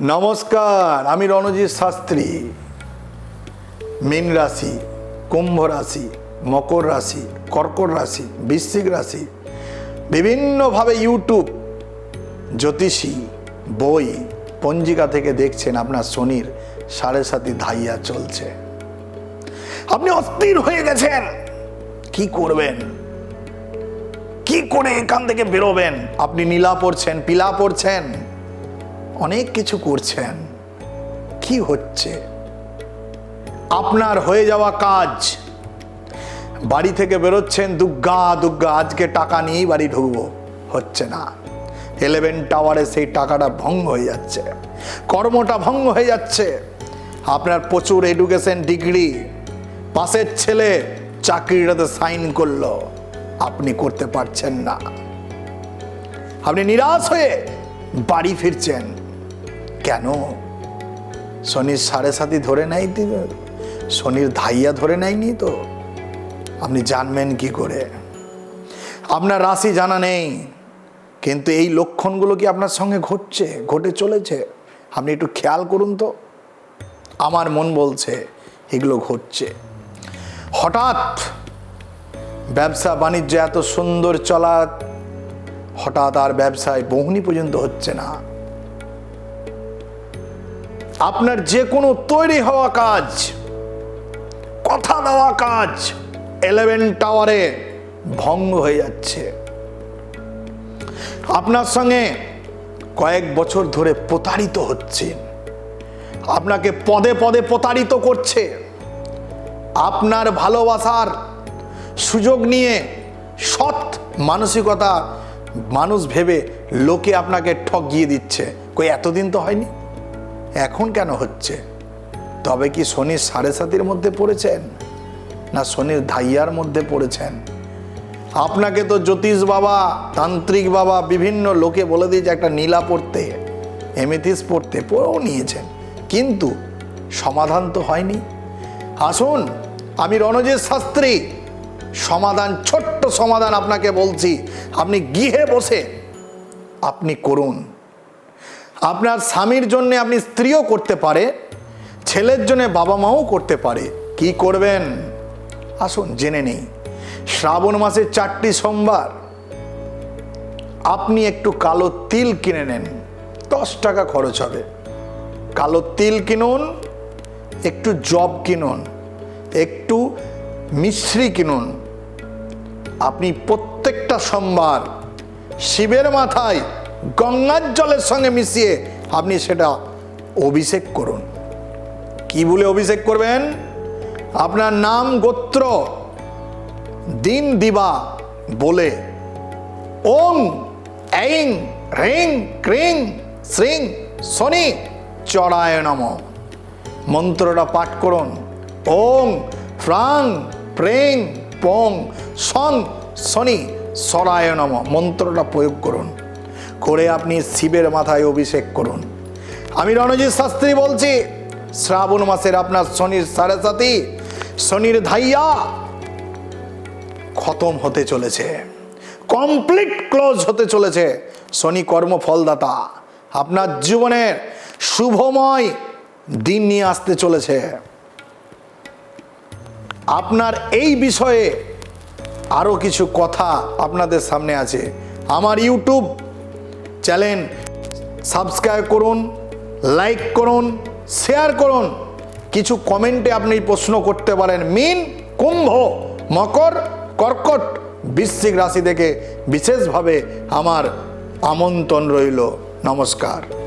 নমস্কার, আমি রণজিৎ শাস্ত্রী। মীন রাশি, কুম্ভ রাশি, মকর রাশি, কর্কট রাশি, বৃশ্চিক রাশি, বিভিন্নভাবে ইউটিউব, জ্যোতিষী, বই, পঞ্জিকা থেকে দেখছেন আপনার শনির সাড়ে সাতি ধাইয়া চলছে। আপনি অস্থির হয়ে গেছেন। কি করবেন? কি করে এখান থেকে বেরোবেন? আপনি নীলা পড়ছেন পিলা পড়ছেন অনেক কিছু করছেন। কি হচ্ছে? আপনার হয়ে যাওয়া কাজ। বাড়ি থেকে বেরোচ্ছেন, দুগ্গা দুগ্গা, আজকে টাকা নিয়েই বাড়ি ঢুকবো। হচ্ছে না। ইলেভেন টাওয়ারে সেই টাকাটা ভঙ্গ হয়ে যাচ্ছে। কর্মটা ভঙ্গ হয়ে যাচ্ছে। আপনার প্রচুর এডুকেশন ডিগ্রি পাশের ছেলে চাকরিটাতে সাইন করল। আপনি করতে পারছেন না। আপনি নিরাশ হয়ে বাড়ি ফিরছেন। কেন? শনির সাড়ে সাতি ধরে তো? শনির ধাইয়া ধরে নেয়নি তো? আপনি জানবেন কি করে? আপনার রাশি জানা নেই, কিন্তু এই লক্ষণগুলো কি আপনার সঙ্গে ঘটছে, ঘটে চলেছে? আপনি একটু খেয়াল করুন তো। আমার মন বলছে এগুলো ঘটছে। হঠাৎ ব্যবসা বাণিজ্য এত সুন্দর চলা, হঠাৎ আর ব্যবসায় বহুনি পর্যন্ত হচ্ছে না। আপনার যে কোনো তৈরি হওয়া কাজ, কথা দেওয়া কাজ এলেভেন টাওয়ারে ভঙ্গ হয়ে যাচ্ছে। আপনার সঙ্গে কয়েক বছর ধরে প্রতারিত হচ্ছেন আপনাকে পদে পদে প্রতারিত করছে। আপনার ভালোবাসার সুযোগ নিয়ে সৎ মানসিকতা মানুষ ভেবে লোকে আপনাকে ঠকিয়ে দিচ্ছে। কই, এতদিন তো হয়নি? এখন কেন হচ্ছে? তবে কি শনির সাড়ে সাতির মধ্যে পড়েছেন? না শনির ধাইয়ার মধ্যে পড়েছেন? আপনাকে তো জ্যোতিষ বাবা, তান্ত্রিক বাবা, বিভিন্ন লোকে বলে দিয়েছে একটা নীলা পড়তে, এমেথিস পড়তে, পড়েও নিয়েছেন। কিন্তু সমাধান তো হয়নি। আসুন, আমি রণজিৎ শাস্ত্রী, সমাধান, ছোট্ট সমাধান আপনাকে বলছি। আপনি গৃহে বসে আপনি করুন। আপনার স্বামীর জন্য আপনি স্ত্রীও করতে পারে, ছেলের জন্য বাবা মাও করতে পারে। কি করবেন? আসুন, জেনে নেই। শ্রাবণ মাসের চারটি সোমবার। আপনি একটু কালো তিল কিনে নেন, দশ টাকা খরচ হবে। কালো তিল কিনুন, একটু জব কিনুন, একটু মিশ্রি কিনুন। আপনি প্রত্যেকটা সোমবার শিবের মাথায় গঙ্গার জলের সঙ্গে মিশিয়ে আপনি সেটা অভিষেক করুন। কি বলে অভিষেক করবেন? আপনার নাম গোত্র, দিন দিবা বলে ওং ऐं হ্রিং, ক্রিং, শ্রিং, শনি, চড়ায় নম। মন্ত্রটা পাঠ করুন। ওং ফ্রাং, প্রেং, পং, সং, শনি সরায় নম। মন্ত্রটা প্রয়োগ করুন। করে আপনি শিবের মাথায় অভিষেক করুন। আমি রণজিৎ শাস্ত্রী বলছি, শ্রাবণ মাসের আপনার শনির সাড়ে সাথী শনির ধাইয়া খতম হতে চলেছে। কমপ্লিট ক্লোজ হতে চলেছে শনি কর্মফলদাতা। আপনার জীবনের শুভময় দিন নিয়ে আসতে চলেছে। আপনার এই বিষয়ে আরও কিছু কথা আপনাদের সামনে আছে। আমার ইউটিউব চ্যানেল সাবস্ক্রাইব করুন, লাইক করুন, শেয়ার করুন। কিছু কমেন্টে আপনি প্রশ্ন করতে পারেন। মিন, কুম্ভ, মকর, কর্কট বৃশ্চিক রাশি থেকে বিশেষভাবে আমার আমন্ত্রণ রইল। নমস্কার।